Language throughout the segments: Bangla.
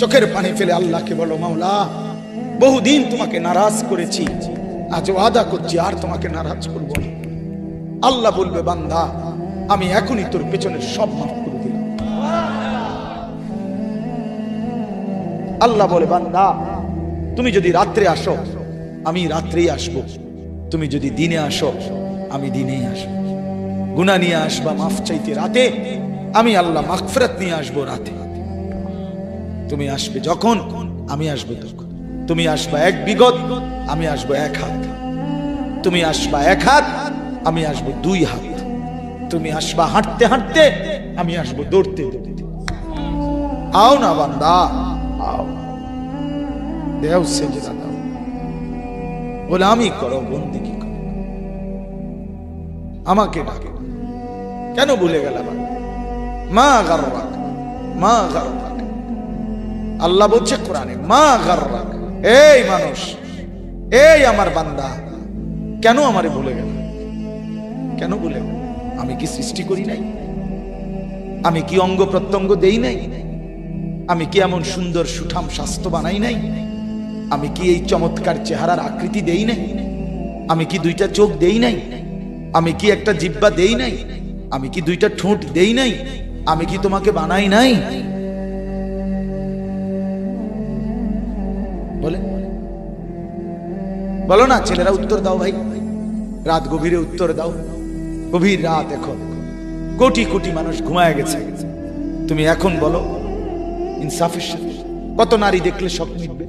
চোখের পানি ফেলে আল্লাহকে বলো, মাওলা, বহুদিন তোমাকে নারাজ করেছি। আজ ওয়াদা করছি, আর তোমাকে নারাজ করব না। আল্লাহ বলবে, বান্দা, আমি এখনই তোর পেছনে সব মাফ করে দিলাম। আল্লাহ বলে, বান্দা, তুমি যদি রাত্রে আসো, আমি রাত্রেই আসব। তুমি যদি দিনে আসো, আমি দিনেই আসব। গুণা নিয়ে আসবা, মাফ চাইতে রাতে। আমি আল্লাহ মাগফিরাত নিয়ে আসব রাতে। তুমি আসবে যখন, আমি আসব তখন। তুমি আসবা এক বিগত, আমি আসব এক হাত। তুমি আসবা এক হাত, আমি আসব দুই হাত। তুমি আসবা হাঁটতে হাঁটতে, আমি আসব দৌড়তে দৌড়তে। আও না বান্দা, আও। দেও সেজদা দাও। গোলামি করো বন্দিগি করো? আমাকে ডাকে। কেন ভুলে গেলাম মা গাররাক মা গাররাক। আল্লাহ বলছে কোরআনে, মা গাররাক এই মানুষ এই আমার বান্দা কেন আমারে ভুলে গেল? কেন ভুলে গেল? আমি কি সৃষ্টি করি নাই? আমি কি অঙ্গ প্রত্যঙ্গ দেই নাই? আমি কি এমন সুন্দর সুঠাম স্বাস্থ্য বানাই নাই? আমি কি এই চমৎকার চেহারার আকৃতি দেই নাই? আমি কি দুইটা চোখ দেই নাই? আমি কি একটা জিব্বা দেই নাই? আমি কি দুইটা ঠোঁট দেই নাই? আমি কি তোমাকে বানাই নাই? বলে, বলো না, ছেলেরা উত্তর দাও ভাই। রাত গভীরে উত্তর দাও। গভীর রাত এখন। কোটি কোটি মানুষ ঘুমায় গেছে। তুমি এখন বলো ইনসাফের সাথে কত নারী দেখলে সব মিটবে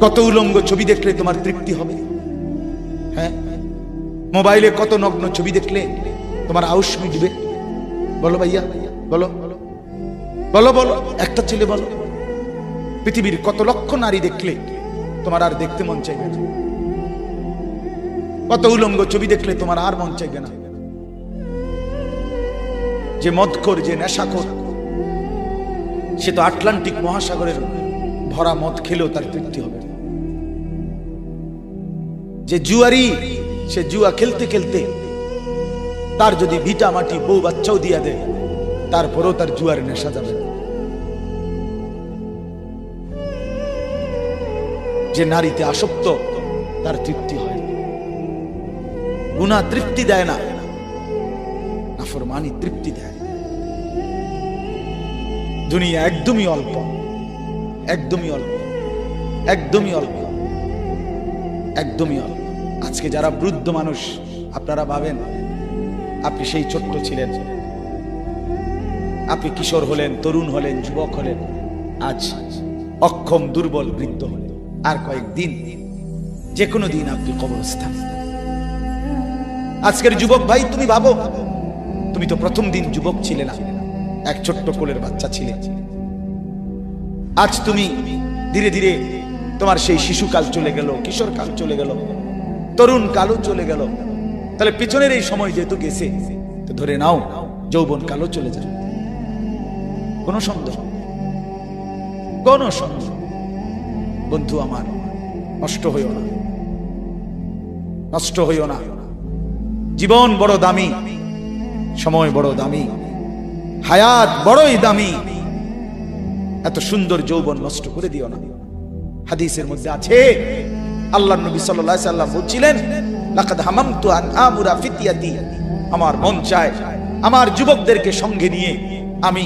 কত উলঙ্গ ছবি দেখলে তোমার তৃপ্তি হবে? হ্যাঁ? মোবাইলে কত নগ্ন ছবি দেখলে তোমার আউশ মিটবে বলো ভাইয়া বলো বলো। বলো বলো। একটা ছেলে বলো। পৃথিবীর কত লক্ষ নারী দেখলে তোমার আর দেখতে মন চাইবে না। কত উলঙ্গ ছবি দেখলে তোমার আর মন চাইবে না। যে মদখোর, যে নেশাখোর, সে তো আটলান্টিক মহাসাগরের ভরা মদ খেলেও তার তৃপ্তি হবে। যে জুয়ারি, সে জুয়া খেলতে খেলতে তার যদি ভিটা মাটি বউ বাচ্চাও দিয়া দেয়, তারপরেও তার জুয়ার নেশা যাবে না। যে নারীতে আসক্ত, তার তৃপ্তি হয় না। গুণা তৃপ্তি দেয় না। নাফরমানি তৃপ্তি দেয় দুনিয়া একদমই অল্প একদমই অল্প একদমই অল্প একদমই অল্প। আজকে যারা বৃদ্ধ মানুষ, আপনারা ভাবেন, আপনি সেই ছোট্ট ছিলেন। আপনি কিশোর হলেন, তরুণ হলেন, যুবক হলেন। আজ অক্ষম, দুর্বল বৃদ্ধ হলেন। আর কয়েকদিন যে কোনো দিন আপনি কবরস্থান। আজকের যুবক ভাই, তুমি ভাবো, তুমি তো প্রথম দিন যুবক ছিলে না, এক ছোট্ট কোলের বাচ্চা ছিলে। আজ তুমি ধীরে ধীরে তোমার সেই শিশুকাল চলে গেল কিশোর কাল চলে গেল, তরুণ কালও চলে গেল। তাহলে পিছনের এই সময় যেহেতু গেছে, তো ধরে নাও, যৌবন কালও চলে যাবে। কোনো সন্দেহ? কোন সন্দেহ? বন্ধু আমার, নষ্ট হইও না। নষ্ট হইও না। জীবন বড় দামি, সময় বড় দামি, হায়াত বড়ই দামি। এত সুন্দর যৌবন নষ্ট করে দিও না। হাদিসের মধ্যে আছে আল্লাহ নবী সাল্লাল্লাহু আলাইহি সাল্লাম বলছিলেন, লাকাদ হামামতু আন আমুরা ফিতিয়াতি। আমার মন চায়, আমার যুবকদেরকে সঙ্গে নিয়ে আমি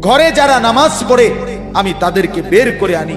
ঘরে যারা নামাজ পড়ে, আমি তাদেরকে বের করে আনি।